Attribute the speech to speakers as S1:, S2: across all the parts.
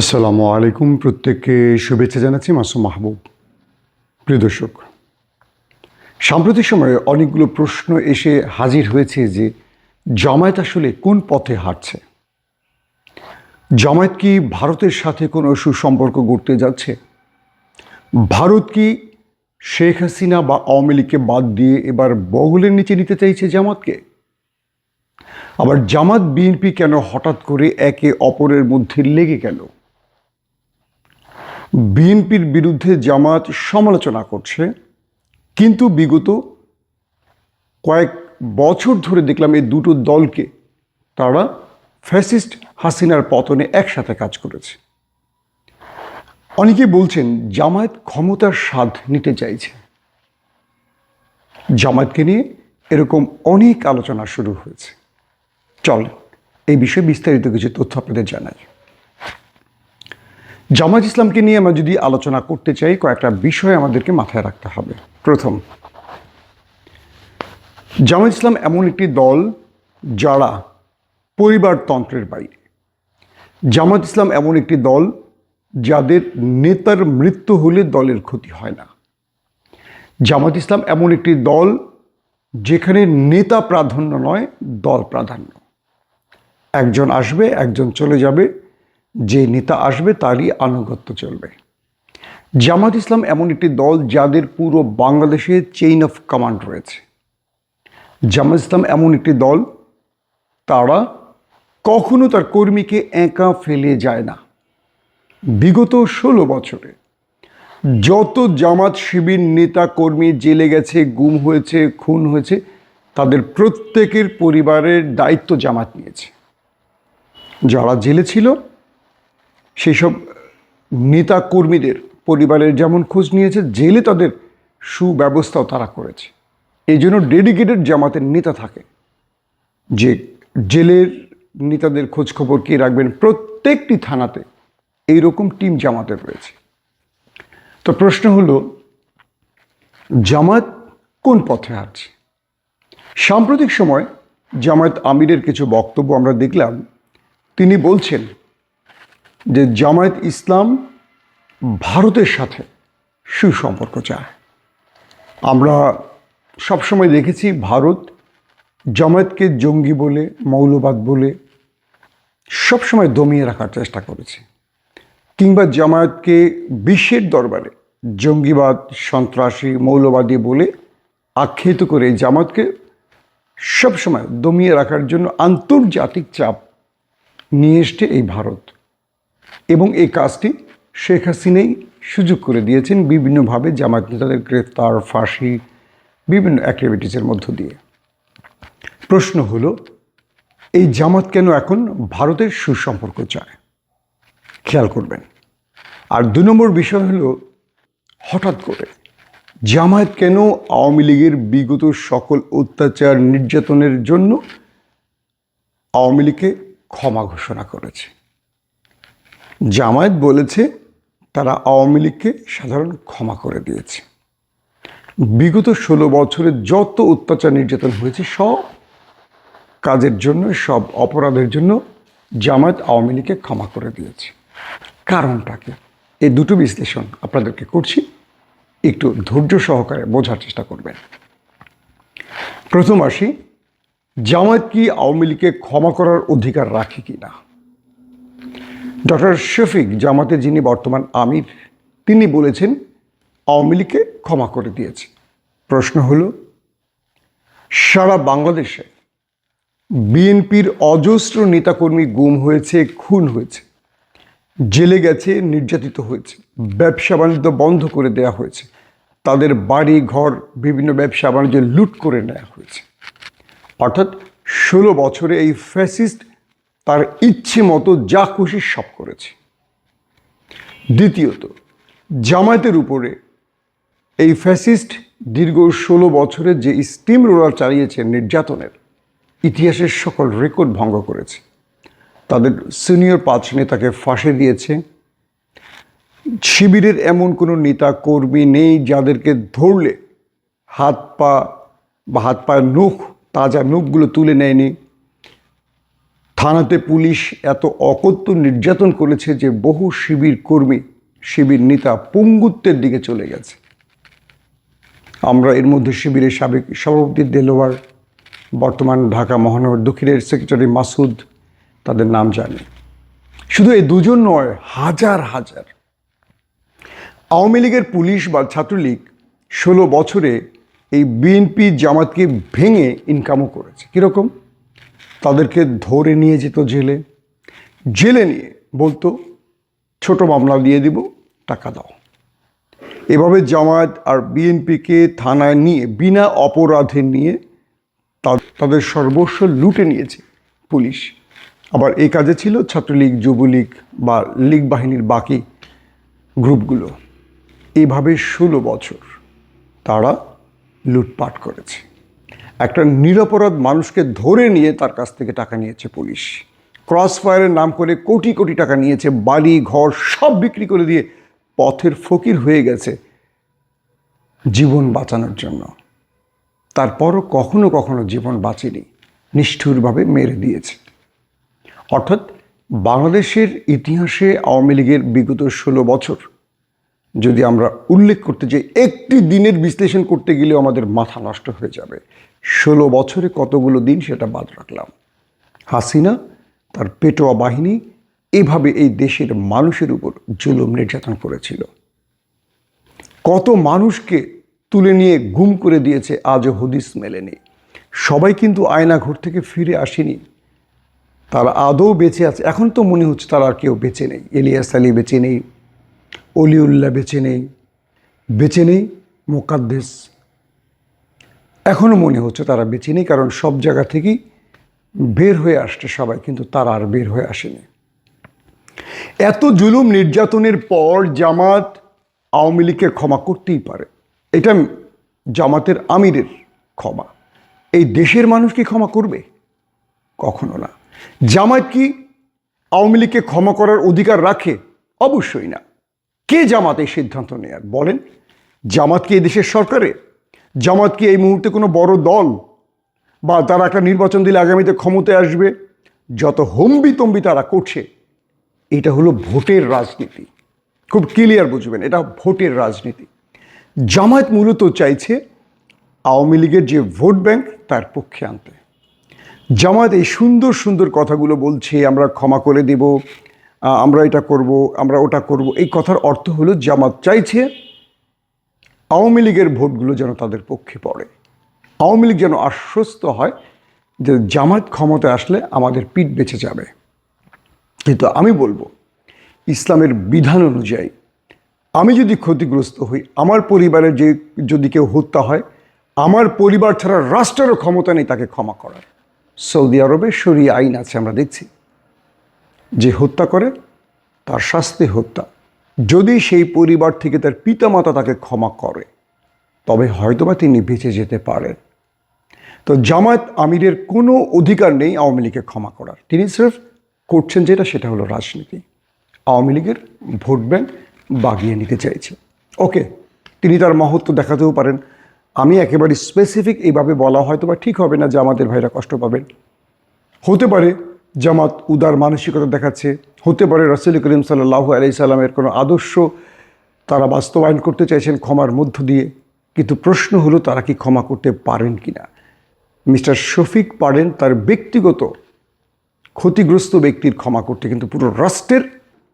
S1: আসসালামু আলাইকুম। প্রত্যেককে শুভেচ্ছা জানাচ্ছি মাসুম মাহবুব। প্রিয় দর্শক, সাম্প্রতিক সময়ে অনেকগুলো প্রশ্ন এসে হাজির হয়েছে যে জামায়াত আসলে কোন পথে হাঁটছে? জামায়াত কি ভারতের সাথে কোনো সুসম্পর্ক গড়তে যাচ্ছে? ভারত কি শেখ হাসিনা বা আওয়ামী লীগকে বাদ দিয়ে এবার বগলের নিচে নিতে চাইছে জামাতকে আবার জামাত বিএনপি কেন হঠাৎ করে একে অপরের মধ্যে লেগে গেল? বিএনপির বিরুদ্ধে জামাত সমালোচনা করছে। কিন্তু বিগত কয়েক বছর ধরে দেখলাম এই দুটো দলকে তারা ফ্যাসিস্ট হাসিনার পতনে একসাথে কাজ করেছে। অনেকে বলছেন জামায়াত ক্ষমতার স্বাদ নিতে চাইছে। জামায়াতকে নিয়ে এরকম অনেক আলোচনা শুরু হয়েছে। চল এই বিষয়ে বিস্তারিত কিছু তথ্য আপনাদের জানাই। জামাত ইসলামকে নিয়ে আমরা যদি আলোচনা করতে চাই, কয়েকটা বিষয় আমাদেরকে মাথায় রাখতে হবে। প্রথম জামাত ইসলাম এমন একটি দল যারা পরিবারতন্ত্রের বাইরে। জামাত ইসলাম এমন একটি দল যাদের নেতার মৃত্যু হলে দলের ক্ষতি হয় না। জামাত ইসলাম এমন একটি দল যেখানে নেতা প্রাধান্য নয়, দল প্রাধান্য। একজন আসবে, একজন চলে যাবে যে নেতা আসবে তারই আনুগত্য চলবে। জামাত ইসলাম এমন একটি দল যাদের পুরো বাংলাদেশে চেইন অফ কমান্ড রয়েছে। জামাত ইসলাম এমন একটি দল, তারা কখনো তার কর্মীকে একা ফেলে যায় না। বিগত ষোলো বছরে যত জামাত শিবির নেতা কর্মী জেলে গেছে, গুম হয়েছে, খুন হয়েছে, তাদের প্রত্যেকের পরিবারের দায়িত্ব জামাত নিয়েছে। যারা জেলে ছিল সেই সব নেতা কর্মীদের পরিবারের যেমন খোঁজ নিয়েছে, জেলে তাদের সুব্যবস্থাও তারা করেছে। এই জন্য ডেডিকেটেড জামাতের নেতা থাকে। যে জেলের নেতাদের খোঁজ খবর কে রাখবেন, প্রত্যেকটি থানাতে এইরকম টিম জামাতের রয়েছে। তো প্রশ্ন হলো, জামাত কোন পথে আছে সাম্প্রতিক সময় জামায়াত আমিরের কিছু বক্তব্য আমরা দেখলাম। তিনি বলছেন যে জামায়াত ইসলাম ভারতের সাথে সুসম্পর্ক চায়। আমরা সবসময় দেখেছি ভারত জামায়াতকে জঙ্গি বলে, মৌলবাদ বলে সবসময় দমিয়ে রাখার চেষ্টা করেছে। কিংবা জামায়াতকে বিশ্বের দরবারে জঙ্গিবাদ, সন্ত্রাসী, মৌলবাদী বলে আখ্যায়িত করে জামাতকে সবসময় দমিয়ে রাখার জন্য আন্তর্জাতিক চাপ নিয়ে এসছে এই ভারত। এবং এই কাজটি শেখ হাসিনাই সুযোগ করে দিয়েছেন বিভিন্নভাবে জামাত নেতাদের গ্রেফতার, ফাঁসি, বিভিন্ন অ্যাক্টিভিটিসের মধ্য দিয়ে। প্রশ্ন হলো, এই জামাত কেন এখন ভারতের সুসম্পর্ক চায়? খেয়াল করবেন। আর দু নম্বর বিষয় হলো, হঠাৎ করে জামায়াত কেন আওয়ামী লীগের বিগত সকল অত্যাচার নির্যাতনের জন্য আওয়ামী লীগকে ক্ষমা ঘোষণা করেছে? জামায়াত বলেছে তারা আওয়ামী লীগকে সাধারণ ক্ষমা করে দিয়েছে। বিগত ষোলো বছরে যত অত্যাচার নির্যাতন হয়েছে, সব কাজের জন্য, সব অপরাধের জন্য জামায়াত আওয়ামী লীগকে ক্ষমা করে দিয়েছে। কারণটা কি? এই দুটো বিশ্লেষণ আপনাদেরকে করছি। একটু ধৈর্য সহকারে বোঝার চেষ্টা করবেন। প্রথম আসি, জামায়াত কি আওয়ামী লীগকে ক্ষমা করার অধিকার রাখে কি না ডক্টর শফিক জামাতের যিনি বর্তমান আমির, তিনি বলেছেন, আওয়ামী লীগকে ক্ষমা করে দিয়েছে। প্রশ্ন হলো, সারা বাংলাদেশে বিএনপির অজস্র নেতাকর্মী গুম হয়েছে, খুন হয়েছে, জেলে গেছে, নির্যাতিত হয়েছে, ব্যবসা বাণিজ্য বন্ধ করে দেওয়া হয়েছে, তাদের বাড়ি, ঘর, বিভিন্ন ব্যবসা বাণিজ্য লুট করে নেওয়া হয়েছে। অর্থাৎ ষোলো বছরে এই ফ্যাসিস্ট তার ইচ্ছে মতো যা খুশি সব করেছে। দ্বিতীয়ত, জামায়াতের উপরে এই ফ্যাসিস্ট দীর্ঘ ষোলো বছরে যে স্টিম রোলার চালিয়েছে নির্যাতনের ইতিহাসের সকল রেকর্ড ভঙ্গ করেছে। তাদের সিনিয়র পাঁচ নেতাকে ফাঁসে দিয়েছে। শিবিরের এমন কোনো নেতা কর্মী নেই যাদেরকে ধরলে হাত পা বা হাত পায়ের নখ, তাজা নখগুলো তুলে নেয়নি। থানাতে পুলিশ এত অকথ্য নির্যাতন করেছে যে বহু শিবির কর্মী, শিবির নেতা পঙ্গুত্বের দিকে চলে গেছে। আমরা এর মধ্যে শিবিরের সাবেক সভাপতি দেলোয়ার, বর্তমান ঢাকা মহানগর দক্ষিণের সেক্রেটারি মাসুদ, তাদের নাম জানি। শুধু এই দুজন নয়, হাজার হাজার। আওয়ামী লীগের পুলিশ বা ছাত্রলীগ ষোলো বছরে এই বিএনপি জামাতকে ভেঙে ইনকামও করেছে। কীরকম? তাদেরকে ধরে নিয়ে যেত জেলে। জেলে নিয়ে বলতো, ছোট মামলা দিয়ে দিব, টাকা দাও। এভাবে জামায়াত আর বিএনপিকে থানায় নিয়ে, বিনা অপরাধে নিয়ে তাদের সর্বস্ব লুটে নিয়েছে পুলিশ। আবার এই কাজে ছিল ছাত্রলীগ, যুবলীগ বা লীগ বাহিনীর বাকি গ্রুপগুলো। এভাবে ষোলো বছর তারা লুটপাট করেছে। একটা নিরপরাধ মানুষকে ধরে নিয়ে তার কাছ থেকে টাকা নিয়েছে পুলিশ। ক্রস ফায়ারের নাম করে কোটি কোটি টাকা নিয়েছে, বাড়ি, ঘর, সব বিক্রি করে দিয়ে পথের ফকির হয়ে গেছে জীবন বাঁচানোর জন্য। তারপরও কখনো কখনো জীবন বাঁচেনি, নিষ্ঠুরভাবে মেরে দিয়েছে। অর্থাৎ বাংলাদেশের ইতিহাসে আওয়ামী লীগের বিগত ষোলো বছর যদি আমরা উল্লেখ করতে যাই, একটি দিনের বিশ্লেষণ করতে গেলে আমাদের মাথা নষ্ট হয়ে যাবে। ষোলো বছরে কতগুলো দিন সেটা বাদ রাখলাম। হাসিনা, তার পেটোয়া বাহিনী এভাবে এই দেশের মানুষের উপর জুলুম নির্যাতন করেছিল। কত মানুষকে তুলে নিয়ে গুম করে দিয়েছে আজও হদিস মেলেনি। সবাই কিন্তু আয়না ঘর থেকে ফিরে আসেনি। তারা আদৌ বেঁচে আছে। এখন তো মনে হচ্ছে তারা আর কেউ বেঁচে নেই। এলিয়াস আলী বেঁচে নেই, অলিউল্লাহ বেঁচে নেই। বেঁচে নেই মোকাদ্দেস এখনও মনে হচ্ছে তারা বেঁচে নেই, কারণ সব জায়গা থেকেই বের হয়ে আসছে সবাই, কিন্তু তারা আর বের হয়ে আসেনি। এত জুলুম নির্যাতনের পর জামাত আওয়ামী লীগকে ক্ষমা করতেই পারে। এটা জামাতের আমিরের ক্ষমা। এই দেশের মানুষ কি ক্ষমা করবে? কখনো না। জামাত কি আওয়ামী লীগকে ক্ষমা করার অধিকার রাখে? অবশ্যই না। কে জামাত এই সিদ্ধান্ত নেয়ার বলেন, জামাত কি এই দেশের সরকারে জামাত কি এই মুহূর্তে কোনো বড় দল? বা তারা একটা নির্বাচন দিলে আগামীতে ক্ষমতায় আসবে? যত হম্বি তম্বি তারা করছে, এটা হলো ভোটের রাজনীতি। খুব ক্লিয়ার বুঝবেন, এটা ভোটের রাজনীতি। জামায়াত মূলত চাইছে আওয়ামী লীগের যে ভোট ব্যাংক তার পক্ষে আনতে। জামায়াত এই সুন্দর সুন্দর কথাগুলো বলছে, আমরা ক্ষমা করে দেব আমরা এটা করব, আমরা ওটা করব। এই কথার অর্থ হলো জামাত চাইছে আওয়ামী লীগের ভোটগুলো যেন তাদের পক্ষে পড়ে। আওয়ামী লীগ যেন আশ্বস্ত হয় যে জামাত ক্ষমতায় আসলে আমাদের পিঠ বেঁচে যাবে। কিন্তু আমি বলব, ইসলামের বিধান অনুযায়ী আমি যদি ক্ষতিগ্রস্ত হই, আমার পরিবারের যে যদি কেউ হত্যা হয়, আমার পরিবার ছাড়া রাষ্ট্রেরও ক্ষমতা নেই তাকে ক্ষমা করার। সৌদি আরবে সরিয়ে আইন আছে, আমরা দেখছি। যে হত্যা করে, তার শাস্তি হত্যা। যদি সেই পরিবার থেকে তার পিতামাতা তাকে ক্ষমা করে, তবে হয়তোবা তিনি বেঁচে যেতে পারেন। তো জামায়াত আমিরের কোনো অধিকার নেই আওয়ামী লীগকে ক্ষমা করার। তিনি সির্ফ করছেন যেটা, সেটা হলো রাজনীতি। আওয়ামী লীগের ভোট ব্যাংক বাগিয়ে নিতে চাইছে। ওকে, তিনি তার মহত্ব দেখাতেও পারেন। আমি একেবারে স্পেসিফিক এইভাবে বলা হয়তো বা ঠিক হবে না যে আমাদের ভাইরা কষ্ট পাবেন। হতে পারে জামাত উদার মানসিকতা দেখাচ্ছে হতে পারে রসুল করিম সাল্লাহ আলি সাল্লামের কোনো আদর্শ তারা বাস্তবায়ন করতে চাইছেন ক্ষমার মধ্য দিয়ে। কিন্তু প্রশ্ন হলো, তারা কি ক্ষমা করতে পারেন কি না মিস্টার শফিক পারেন তার ব্যক্তিগত ক্ষতিগ্রস্ত ব্যক্তির ক্ষমা করতে, কিন্তু পুরো রাষ্ট্রের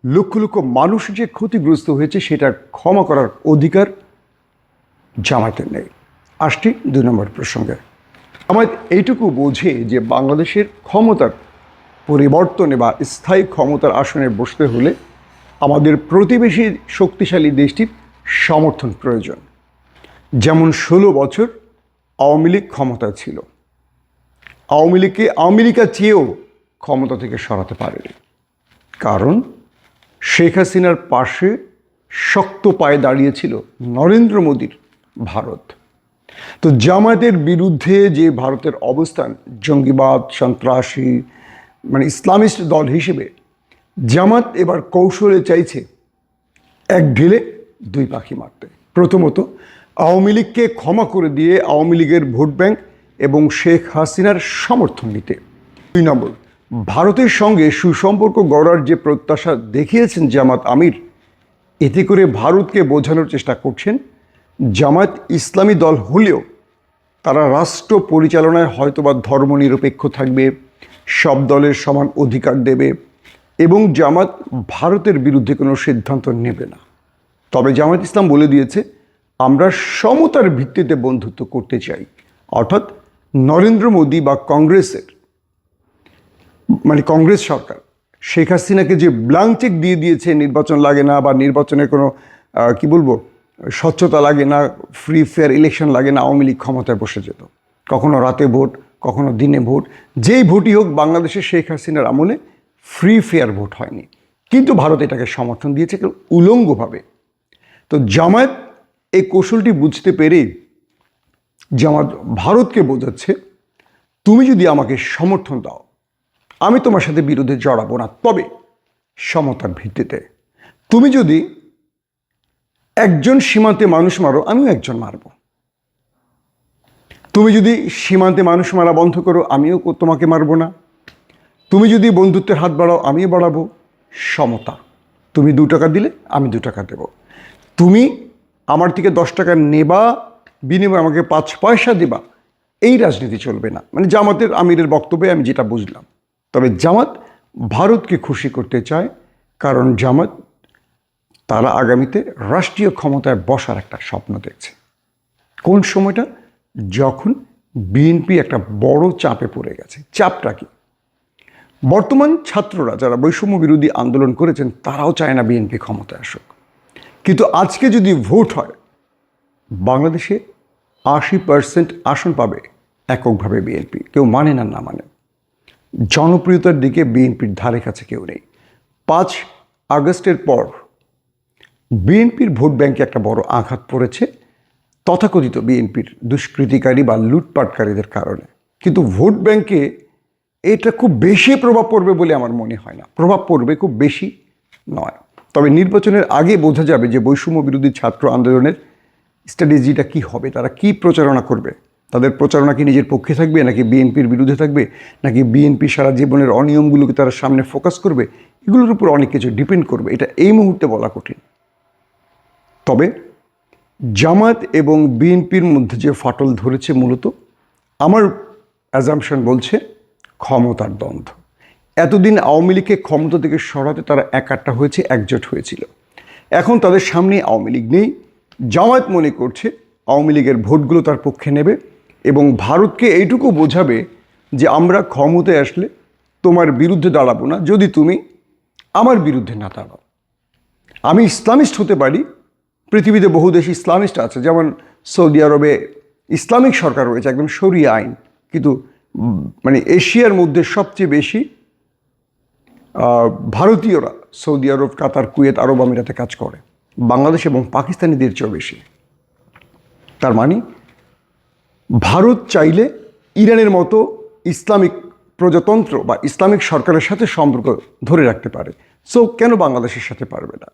S1: লক্ষ লক্ষ মানুষ যে ক্ষতিগ্রস্ত হয়েছে সেটার ক্ষমা করার অধিকার জামায়াতের নেই। আসছি দুই নম্বর প্রসঙ্গে। আমার এইটুকু বোঝে যে বাংলাদেশের ক্ষমতার পরিবর্তনে বা স্থায়ী ক্ষমতার আসনে বসতে হলে আমাদের প্রতিবেশী শক্তিশালী দেশটির সমর্থন প্রয়োজন। যেমন ষোলো বছর আওয়ামী লীগ ক্ষমতা ছিল। আওয়ামী লীগকে আমেরিকা চেয়েও ক্ষমতা থেকে সরাতে পারেনি। কারণ শেখ হাসিনার পাশে শক্ত পায়ে দাঁড়িয়েছিল নরেন্দ্র মোদীর ভারত। তো জামায়াতের বিরুদ্ধে যে ভারতের অবস্থান, জঙ্গিবাদ, সন্ত্রাসী মানে ইসলামিস্ট দল হিসেবে জামাত এবার কৌশলে চাইছে এক ঢিলে দুই পাখি মারতে। প্রথমত, আওয়ামী লীগকে ক্ষমা করে দিয়ে আওয়ামী লীগের ভোট ব্যাংক এবং শেখ হাসিনার সমর্থন নিতে। দুই নম্বর, ভারতের সঙ্গে সুসম্পর্ক গড়ার যে প্রত্যাশা দেখিয়েছেন জামাত আমির, এতে করে ভারতকে বোঝানোর চেষ্টা করছেন জামাত ইসলামী দল হলেও তারা রাষ্ট্র পরিচালনায় হয়তোবা ধর্মনিরপেক্ষ থাকবে সব দলের সমান অধিকার দেবে এবং জামাত ভারতের বিরুদ্ধে কোনো সিদ্ধান্ত নেবে না। তবে জামাত ইসলাম বলে দিয়েছে, আমরা সমতার ভিত্তিতে বন্ধুত্ব করতে চাই। অর্থাৎ নরেন্দ্র মোদী বা কংগ্রেসের মানে কংগ্রেস সরকার, শেখ হাসিনাকে যে ব্লাঙ্ক চেক দিয়ে দিয়েছে, নির্বাচন লাগে না বা নির্বাচনের কোনো কি বলব, স্বচ্ছতা লাগে না ফ্রি ফেয়ার ইলেকশন লাগে না, আওয়ামী লীগ ক্ষমতায় বসে যেত। কখনো রাতে ভোট কখনো দিনে ভোট, যেই ভোটই হোক বাংলাদেশে শেখ হাসিনার আমলে ফ্রি ফেয়ার ভোট হয়নি। কিন্তু ভারত এটাকে সমর্থন দিয়েছে কেউ উলঙ্গভাবে। তো জামায়াত এই কৌশলটি বুঝতে পেরে জামাত ভারতকে বোঝাচ্ছে, তুমি যদি আমাকে সমর্থন দাও, আমি তোমার সাথে বিরোধে জড়াবো না। তবে সমতার ভিত্তিতে তুমি যদি একজন সীমান্তে মানুষ মারো, আমিও একজন মারব। তুমি যদি সীমান্তে মানুষ মারা বন্ধ করো, আমিও তোমাকে মারবো না। তুমি যদি বন্ধুত্বের হাত বাড়াও, আমিও বাড়াবো। সমতা। তুমি দু টাকা দিলে, আমি দু টাকা দেব। তুমি আমার থেকে দশ টাকা নেবা, বিনিময়ে আমাকে পাঁচ পয়সা দিবা। এই রাজনীতি চলবে না। মানে জামাতের আমিরের বক্তব্যে আমি যেটা বুঝলাম। তবে জামাত ভারতকে খুশি করতে চায়, কারণ জামাত তারা আগামীতে রাষ্ট্রীয় ক্ষমতায় বসার একটা স্বপ্ন দেখছে। কোন সময়টা? যখন বিএনপি একটা বড় চাপে পড়ে গেছে, চাপটা কি? বর্তমান ছাত্ররা যারা বৈষম্য বিরোধী আন্দোলন করেছেন, তারাও চায় না বিএনপি ক্ষমতায় আসুক। কিন্তু আজকে যদি ভোট হয়, বাংলাদেশে আশি পার্সেন্ট আসন পাবে এককভাবে বিএনপি, কেউ মানে না না মানে। জনপ্রিয়তার দিকে বিএনপির ধারে কাছে কেউ নেই। পাঁচ আগস্টের পর বিএনপির ভোট ব্যাংকে একটা বড় আঘাত পড়েছে তথাকথিত বিএনপির দুষ্কৃতিকারী বা লুটপাটকারীদের কারণে। কিন্তু ভোট ব্যাংকে এটা খুব বেশি প্রভাব পড়বে বলে আমার মনে হয় না। প্রভাব পড়বে খুব বেশি নয়। তবে নির্বাচনের আগে বোঝা যাবে যে বৈষম্য বিরোধী ছাত্র আন্দোলনের স্ট্র্যাটেজিটা কি হবে, তারা কি প্রচারণা করবে? তাদের প্রচারণা কি নিজের পক্ষে থাকবে, নাকি বিএনপির বিরুদ্ধে থাকবে, নাকি বিএনপি সারা জীবনের অনিয়মগুলোকে তারা সামনে ফোকাস করবে? এগুলোর উপর অনেক কিছু ডিপেন্ড করবে। এটা এই মুহূর্তে বলা কঠিন। তবে জামাত এবং বিএনপির মধ্যে যে ফাটল ধরেছে মূলত, আমার অ্যাজামশন বলছে ক্ষমতার দ্বন্দ্ব। এতদিন আওয়ামী লীগকে ক্ষমতা থেকে সরাতে তারা একাট্টা হয়েছে, একজোট হয়েছিল। এখন তাদের সামনে আওয়ামী লীগ নেই। জামায়াত মনে করছে আওয়ামী লীগের ভোটগুলো তার পক্ষে নেবে এবং ভারতকে এইটুকু বোঝাবে যে আমরা ক্ষমতায় আসলে তোমার বিরুদ্ধে দাঁড়াবো না, যদি তুমি আমার বিরুদ্ধে না দাঁড়াও। আমি ইসলামিস্ট হতে পারি পৃথিবীতে বহু দেশ ইসলামিস্ট আছে, যেমন সৌদি আরবে ইসলামিক সরকার রয়েছে, একদম শরিয়া আইন। কিন্তু মানে এশিয়ার মধ্যে সবচেয়ে বেশি ভারতীয়রা সৌদি আরব, কাতার, কুয়েত, আরব আমিরাতে কাজ করে। বাংলাদেশ এবং পাকিস্তানিদের চেয়েও বেশি। তার মানে ভারত চাইলে ইরানের মতো ইসলামিক প্রজাতন্ত্র বা ইসলামিক সরকারের সাথে সম্পর্ক ধরে রাখতে পারে। সো কেন বাংলাদেশের সাথে পারবে না?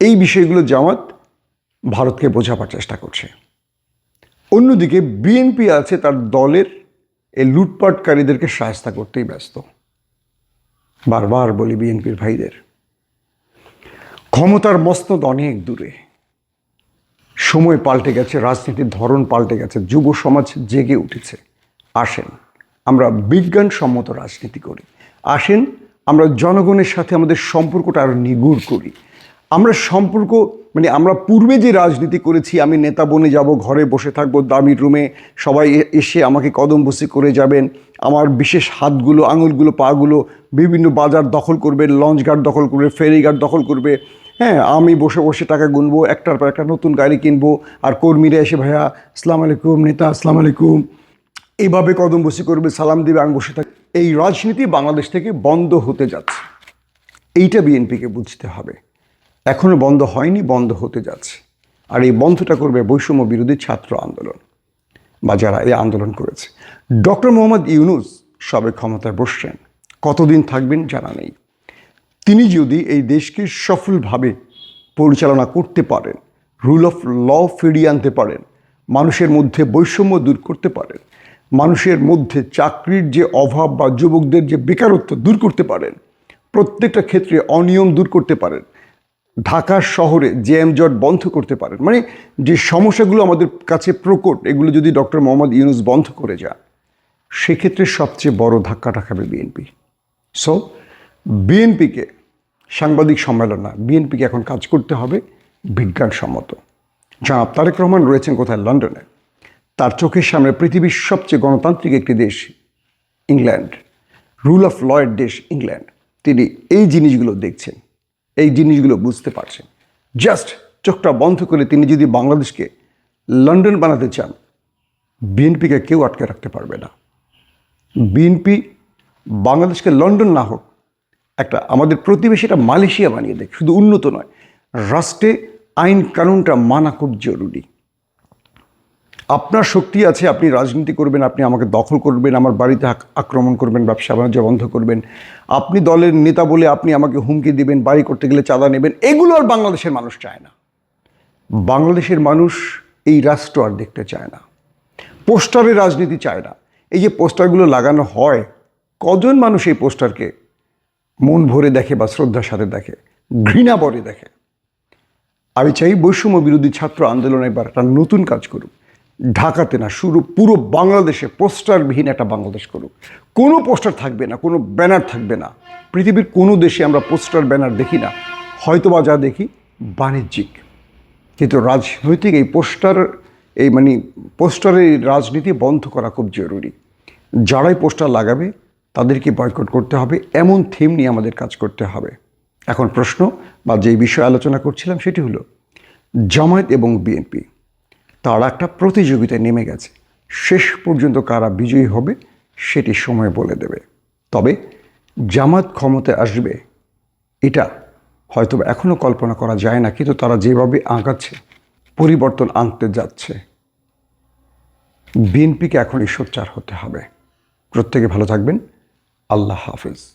S1: এই বিষয়গুলো জামাত ভারতকে বোঝাবার চেষ্টা করছে। অন্যদিকে বিএনপি আছে তার দলের, এই লুটপাটকারীদেরকে সাহায্য করতেই ব্যস্ত। বারবার বলি বিএনপির ভাইদের, ক্ষমতার মস্তদ অনেক দূরে। সময় পাল্টে গেছে, রাজনীতির ধরন পাল্টে গেছে, যুব সমাজ জেগে উঠেছে। আসেন, আমরা বিজ্ঞানসম্মত রাজনীতি করি। আসেন, আমরা জনগণের সাথে আমাদের সম্পর্কটা আরও নিগুড় করি। আমরা সম্পর্ক মানে আমরা পূর্বে যে রাজনীতি করেছি, আমি নেতা বনে যাব, ঘরে বসে থাকব, দামি রুমে সবাই এসে আমাকে কদম বসি করে যাবেন। আমার বিশেষ হাতগুলো, আঙুলগুলো, পাগুলো বিভিন্ন বাজার দখল করবে, লঞ্চ ঘাট দখল করবে, ফেরি ঘাট দখল করবে। হ্যাঁ আমি বসে বসে টাকা গুনবো, একটার পর একটা নতুন গাড়ি কিনবো, আর কর্মীরা এসে, ভাইয়া, আসসালামু আলাইকুম, নেতা, আসসালামু আলাইকুম। এইভাবে কদম বসি করবে, সালাম দিবে, আমি বসে থাকি। এই রাজনীতি বাংলাদেশ থেকে বন্ধ হতে যাচ্ছে। এইটা বিএনপিকে বুঝতে হবে। এখনও বন্ধ হয়নি, বন্ধ হতে যাচ্ছে। আর এই বন্ধটা করবে বৈষম্য বিরোধী ছাত্র আন্দোলন বা যারা এই আন্দোলন করেছে। ডক্টর মোহাম্মদ ইউনুস সবে ক্ষমতায় বসছেন। কতদিন থাকবেন জানা নেই। তিনি যদি এই দেশকে সফলভাবে পরিচালনা করতে পারেন, রুল অফ ল ফিরিয়ে আনতে পারেন, মানুষের মধ্যে বৈষম্য দূর করতে পারেন, মানুষের মধ্যে চাকরির যে অভাব বা যুবকদের যে বেকারত্ব দূর করতে পারেন, প্রত্যেকটা ক্ষেত্রে অনিয়ম দূর করতে পারেন ঢাকা শহরে জ্যাম জট বন্ধ করতে পারেন। মানে যে সমস্যাগুলো আমাদের কাছে প্রকট, এগুলো যদি ডক্টর মোহাম্মদ ইউনুস বন্ধ করে যান, সেক্ষেত্রে সবচেয়ে বড় ধাক্কাটা খাবে বিএনপি। সো বিএনপিকে সাংবাদিক সম্মেলন না, বিএনপিকে এখন কাজ করতে হবে বিজ্ঞানসম্মত। জনাব তারেক রহমান রয়েছেন কোথায়? লন্ডনে। তার চোখের সামনে পৃথিবীর সবচেয়ে গণতান্ত্রিক একটি দেশ, ইংল্যান্ড। রুল অফ লয়ের দেশ, ইংল্যান্ড। তিনি এই জিনিসগুলো দেখছেন। এই জিনিসগুলো বুঝতে পারছেন। জাস্ট চোখটা বন্ধ করে তিনি যদি বাংলাদেশকে লন্ডন বানাতে চান, বিএনপিকে কেউ আটকে রাখতে পারবে না। বিএনপি বাংলাদেশকে লন্ডন না হোক, একটা আমাদের প্রতিবেশীটা মালয়েশিয়া বানিয়ে দেয় শুধু উন্নত নয়, রাষ্ট্রে আইন কানুনটা মানা খুব জরুরি। আপনার শক্তি আছে, আপনি রাজনীতি করবেন, আপনি আমাকে দখল করবেন, আমার বাড়িতে আক্রমণ করবেন, ব্যবসা বাণিজ্য বন্ধ করবেন। আপনি দলের নেতা বলে আপনি আমাকে হুমকি দিবেন, বাড়ি করতে গেলে চাঁদা নেবেন, এগুলো আর বাংলাদেশের মানুষ চায় না। বাংলাদেশের মানুষ এই রাষ্ট্র আর দেখতে চায় না। পোস্টারে রাজনীতি চায় না। এই যে পোস্টারগুলো লাগানো হয়, কজন মানুষ এই পোস্টারকে মন ভরে দেখে বা শ্রদ্ধার সাথে দেখে, ঘৃণা বরে দেখে? আমি চাই বৈষম্য বিরোধী ছাত্র আন্দোলন এবার একটা নতুন কাজ করুক। ঢাকাতে না, শুরু পুরো বাংলাদেশে পোস্টারবিহীন একটা বাংলাদেশ করুক। কোনো পোস্টার থাকবে না, কোনো ব্যানার থাকবে না। পৃথিবীর কোনো দেশে আমরা পোস্টার, ব্যানার দেখি না। হয়তোবা যা দেখি বাণিজ্যিক। কিন্তু রাজনৈতিক এই পোস্টার, এই মানে পোস্টারের রাজনীতি বন্ধ করা খুব জরুরি। যারাই পোস্টার লাগাবে, তাদেরকে বয়কট করতে হবে। এমন থিম নিয়ে আমাদের কাজ করতে হবে। এখন প্রশ্ন বা যেই বিষয়ে আলোচনা করছিলাম, সেটি হলো জামায়াত এবং বিএনপি। তারা একটা প্রতিযোগিতায় নেমে গেছে। শেষ পর্যন্ত কারা বিজয়ী হবে, সেটি সময় বলে দেবে। তবে জামাত ক্ষমতায় আসবে, এটা হয়তো এখনও কল্পনা করা যায় না, কিন্তু তারা যেভাবে আঁকাচ্ছে পরিবর্তন আনতে যাচ্ছে। বিএনপিকে এখনই সোচ্চার হতে হবে। প্রত্যেকে ভালো থাকবেন। আল্লাহ হাফিজ।